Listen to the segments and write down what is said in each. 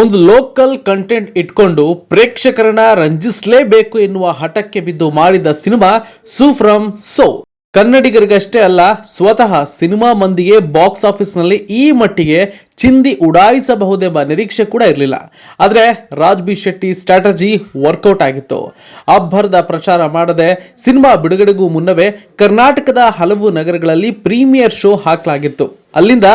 ಒಂದು local content ಇಟ್ಕೊಂಡು ಪ್ರೇಕ್ಷಕರನ್ನ ರಂಜಿಸಲೇಬೇಕು ಎನ್ನುವ ಹಠಕ್ಕೆ ಬಿದ್ದು ಮಾಡಿದ ಸಿನಿಮಾ ಸೂಫ್ರಮ್ ಸೋ. ಕನ್ನಡಿಗರಿಗಷ್ಟೇ ಅಲ್ಲ, ಸ್ವತಃ ಸಿನಿಮಾ ಮಂದಿಗೆ ಬಾಕ್ಸ್ ಆಫೀಸ್ನಲ್ಲಿ ಈ ಮಟ್ಟಿಗೆ ಚಿಂದಿ ಉಡಾಯಿಸಬಹುದೆಂಬ ನಿರೀಕ್ಷೆ ಕೂಡ ಇರಲಿಲ್ಲ. ಆದರೆ Raj B Shetty strategy work out ಆಗಿತ್ತು. ಅಬ್ಬರದ ಪ್ರಚಾರ ಮಾಡದೆ ಸಿನಿಮಾ ಬಿಡುಗಡೆಗೂ ಮುನ್ನವೇ ಕರ್ನಾಟಕದ ಹಲವು ನಗರಗಳಲ್ಲಿ ಪ್ರೀಮಿಯರ್ ಶೋ ಹಾಕಲಾಗಿತ್ತು. ಅಲ್ಲಿಂದ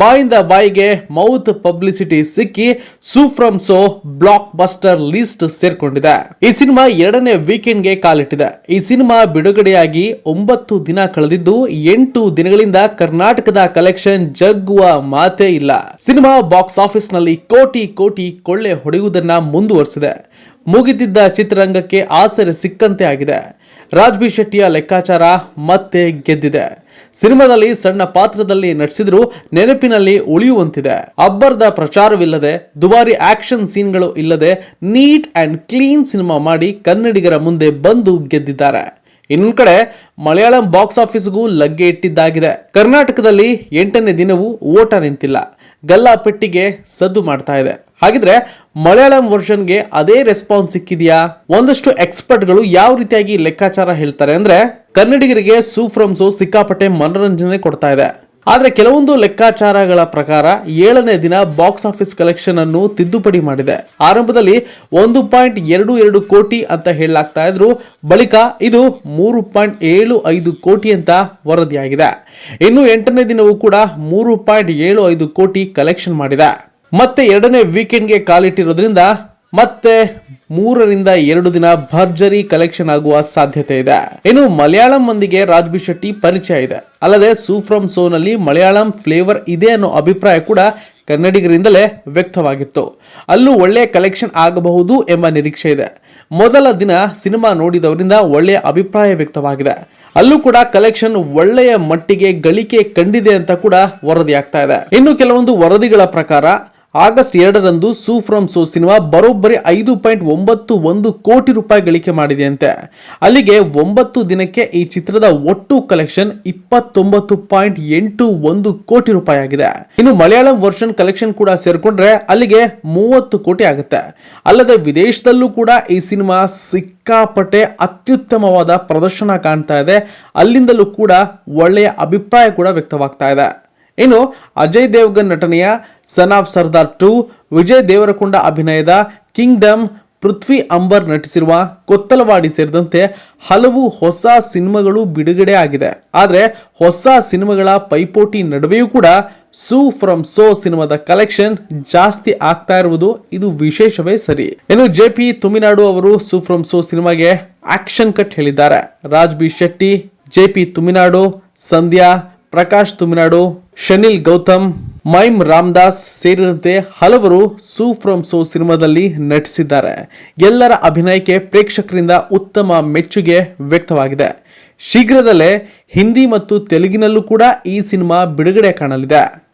ಬಾಯಿಂದ ಬಾಯಿಗೆ ಮೌತ್ ಪಬ್ಲಿಸಿಟಿ ಸಿಕ್ಕಿ Su from So blockbuster list ಸೇರ್ಕೊಂಡಿದೆ. ಈ ಸಿನಿಮಾ ಎರಡನೇ ವೀಕೆಂಡ್ಗೆ ಕಾಲಿಟ್ಟಿದೆ. ಈ ಸಿನಿಮಾ ಬಿಡುಗಡೆಯಾಗಿ ಒಂಬತ್ತು ದಿನ ಕಳೆದಿದ್ದು ಎಂಟು ದಿನಗಳಿಂದ ಕರ್ನಾಟಕದ ಕಲೆಕ್ಷನ್ ಜಗ್ಗುವ ಮಾತೇ ಇಲ್ಲ. ಸಿನಿಮಾ ಬಾಕ್ಸ್ ಆಫೀಸ್ನಲ್ಲಿ ಕೋಟಿ ಕೋಟಿ ಕೊಳ್ಳೆ ಹೊಡೆಯುವುದನ್ನ ಮುಂದುವರೆಸಿದೆ. ಮುಗಿದಿದ್ದ ಚಿತ್ರರಂಗಕ್ಕೆ ಆಸರೆ ಸಿಕ್ಕಂತೆ ಆಗಿದೆ. ರಾಜ್ ಬಿ ಶೆಟ್ಟಿಯ ಲೆಕ್ಕಾಚಾರ ಮತ್ತೆ ಗೆದ್ದಿದೆ. ಸಿನಿಮಾದಲ್ಲಿ ಸಣ್ಣ ಪಾತ್ರದಲ್ಲಿ ನಟಿಸಿದ್ರು ನೆನಪಿನಲ್ಲಿ ಉಳಿಯುವಂತಿದೆ. ಅಬ್ಬರದ ಪ್ರಚಾರವಿಲ್ಲದೆ ದುಬಾರಿ ಆಕ್ಷನ್ ಸೀನ್ಗಳು ಇಲ್ಲದೆ ನೀಟ್ ಅಂಡ್ ಕ್ಲೀನ್ ಸಿನಿಮಾ ಮಾಡಿ ಕನ್ನಡಿಗರ ಮುಂದೆ ಬಂದು ಗೆದ್ದಿದ್ದಾರೆ. ಇನ್ನೊಂದು ಕಡೆ ಮಲಯಾಳಂ ಬಾಕ್ಸ್ ಆಫೀಸ್ಗೂ ಲಗ್ಗೆ ಇಟ್ಟಿದ್ದಾಗಿದೆ. ಕರ್ನಾಟಕದಲ್ಲಿ ಎಂಟನೇ ದಿನವೂ ಓಟ ನಿಂತಿಲ್ಲ. ಗಲ್ಲಾ ಪೆಟ್ಟಿಗೆ ಸದ್ದು ಮಾಡ್ತಾ ಇದೆ. ಹಾಗಿದ್ರೆ ಮಲಯಾಳಂ ವರ್ಷನ್ಗೆ ಅದೇ ರೆಸ್ಪಾನ್ಸ್ ಸಿಕ್ಕಿದೆಯಾ? ಒಂದಷ್ಟು ಎಕ್ಸ್ಪರ್ಟ್ಗಳು ಯಾವ ರೀತಿಯಾಗಿ ಲೆಕ್ಕಾಚಾರ ಹೇಳ್ತಾರೆ ಅಂದ್ರೆ ಕನ್ನಡಿಗರಿಗೆ ಸೂಫ್ರಮ್ಸು ಸಿಕ್ಕಾಪಟ್ಟೆ ಮನೋರಂಜನೆ ಕೊಡ್ತಾ ಇದೆ. ಆದ್ರೆ ಕೆಲವೊಂದು ಲೆಕ್ಕಾಚಾರಗಳ ಪ್ರಕಾರ ಏಳನೇ ದಿನ ಬಾಕ್ಸ್ ಆಫೀಸ್ ಕಲೆಕ್ಷನ್ ಅನ್ನು ತಿದ್ದುಪಡಿ ಮಾಡಿದೆ. ಆರಂಭದಲ್ಲಿ ಒಂದು ಪಾಯಿಂಟ್ ಎರಡು ಎರಡು ಕೋಟಿ ಅಂತ ಹೇಳಲಾಗ್ತಾ ಇದ್ರು. ಬಳಿಕ ಇದು ಮೂರು ಪಾಯಿಂಟ್ ಏಳು ಐದು ಕೋಟಿ ಅಂತ ವರದಿಯಾಗಿದೆ. ಇನ್ನು ಎಂಟನೇ ದಿನವೂ ಕೂಡ ಮೂರು ಪಾಯಿಂಟ್ ಏಳು ಐದು ಕೋಟಿ ಕಲೆಕ್ಷನ್ ಮಾಡಿದೆ. ಮತ್ತೆ ಎರಡನೇ ವೀಕೆಂಡ್ಗೆ ಕಾಲಿಟ್ಟಿರೋದ್ರಿಂದ ಮತ್ತೆ ಮೂರರಿಂದ ಎರಡು ದಿನ ಭರ್ಜರಿ ಕಲೆಕ್ಷನ್ ಆಗುವ ಸಾಧ್ಯತೆ ಇದೆ. ಇನ್ನು ಮಲಯಾಳಂ ಮಂದಿಗೆ ರಾಜ್ಬಿ ಶೆಟ್ಟಿ ಪರಿಚಯ ಇದೆ. ಅಲ್ಲದೆ ಸೂಫ್ರಮ್ ಸೋನಲ್ಲಿ ಮಲಯಾಳಂ ಫ್ಲೇವರ್ ಇದೆ ಅನ್ನೋ ಅಭಿಪ್ರಾಯ ಕೂಡ ಕನ್ನಡಿಗರಿಂದಲೇ ವ್ಯಕ್ತವಾಗಿತ್ತು. ಅಲ್ಲೂ ಒಳ್ಳೆಯ ಕಲೆಕ್ಷನ್ ಆಗಬಹುದು ಎಂಬ ನಿರೀಕ್ಷೆ ಇದೆ. ಮೊದಲ ದಿನ ಸಿನಿಮಾ ನೋಡಿದವರಿಂದ ಒಳ್ಳೆಯ ಅಭಿಪ್ರಾಯ ವ್ಯಕ್ತವಾಗಿದೆ. ಅಲ್ಲೂ ಕೂಡ ಕಲೆಕ್ಷನ್ ಒಳ್ಳೆಯ ಮಟ್ಟಿಗೆ ಗಳಿಕೆ ಕಂಡಿದೆ ಅಂತ ಕೂಡ ವರದಿಯಾಗ್ತಾ ಇದೆ. ಇನ್ನು ಕೆಲವೊಂದು ವರದಿಗಳ ಪ್ರಕಾರ ಆಗಸ್ಟ್ ಎರಡರಂದು ಸೂ ಫ್ರಮ್ ಸೋ ಸಿನಿಮಾ ಬರೋಬ್ಬರಿ ಐದು ಪಾಯಿಂಟ್ ಒಂಬತ್ತು ಒಂದು ಕೋಟಿ ರೂಪಾಯಿ ಗಳಿಕೆ ಮಾಡಿದೆಯಂತೆ. ಅಲ್ಲಿಗೆ ಒಂಬತ್ತು ದಿನಕ್ಕೆ ಈ ಚಿತ್ರದ ಒಟ್ಟು ಕಲೆಕ್ಷನ್ ಇಪ್ಪತ್ತೊಂಬತ್ತು ಪಾಯಿಂಟ್ ಎಂಟು ಒಂದು ಕೋಟಿ ರೂಪಾಯಿ ಆಗಿದೆ. ಇನ್ನು ಮಲಯಾಳಂ ವರ್ಷನ್ ಕಲೆಕ್ಷನ್ ಕೂಡ ಸೇರ್ಕೊಂಡ್ರೆ ಅಲ್ಲಿಗೆ ಮೂವತ್ತು ಕೋಟಿ ಆಗುತ್ತೆ. ಅಲ್ಲದೆ ವಿದೇಶದಲ್ಲೂ ಕೂಡ ಈ ಸಿನಿಮಾ ಸಿಕ್ಕಾಪಟ್ಟೆ ಅತ್ಯುತ್ತಮವಾದ ಪ್ರದರ್ಶನ ಕಾಣ್ತಾ ಇದೆ. ಅಲ್ಲಿಂದಲೂ ಕೂಡ ಒಳ್ಳೆಯ ಅಭಿಪ್ರಾಯ ಕೂಡ ವ್ಯಕ್ತವಾಗ್ತಾ ಇದೆ. ಇನ್ನು ಅಜಯ್ ದೇವ್ಗನ್ ನಟನೆಯ son of Sardaar two Vijay Deverakonda ಅಭಿನಯದ ಕಿಂಗ್ಡಮ್ ಪೃಥ್ವಿ ಅಂಬರ್ ನಟಿಸಿರುವ ಕೊತ್ತಲವಾಡಿ ಸೇರಿದಂತೆ ಹಲವು ಹೊಸ ಸಿನಿಮಾಗಳು ಬಿಡುಗಡೆ ಆಗಿದೆ. ಆದರೆ ಹೊಸ ಸಿನಿಮಾಗಳ ಪೈಪೋಟಿ ನಡುವೆಯೂ ಕೂಡ ಸೂ ಫ್ರಮ್ ಸೋ ಸಿನಿಮಾದ ಕಲೆಕ್ಷನ್ ಜಾಸ್ತಿ ಆಗ್ತಾ ಇರುವುದು ಇದು ವಿಶೇಷವೇ ಸರಿ. ಇನ್ನು ಜೆ ಪಿ ತುಮಿನಾಡು ಅವರು ಸೂ ಫ್ರಮ್ ಸೋ ಸಿನಿಮಾಗೆ ಆಕ್ಷನ್ ಕಟ್ ಹೇಳಿದ್ದಾರೆ. Raj B Shetty, J P Thuminad, Sandhya, Prakash Thuminad Shanil Gautham Mime Ramdas ಸೇರಿದಂತೆ ಹಲವರು ಸೂ ಫ್ರಮ್ ಸೋ ಸಿನಿಮಾದಲ್ಲಿ ನಟಿಸಿದ್ದಾರೆ. ಎಲ್ಲರ ಅಭಿನಯಕ್ಕೆ ಪ್ರೇಕ್ಷಕರಿಂದ ಉತ್ತಮ ಮೆಚ್ಚುಗೆ ವ್ಯಕ್ತವಾಗಿದೆ. ಶೀಘ್ರದಲ್ಲೇ ಹಿಂದಿ ಮತ್ತು ತೆಲುಗಿನಲ್ಲೂ ಕೂಡ ಈ ಸಿನಿಮಾ ಬಿಡುಗಡೆ ಕಾಣಲಿದೆ.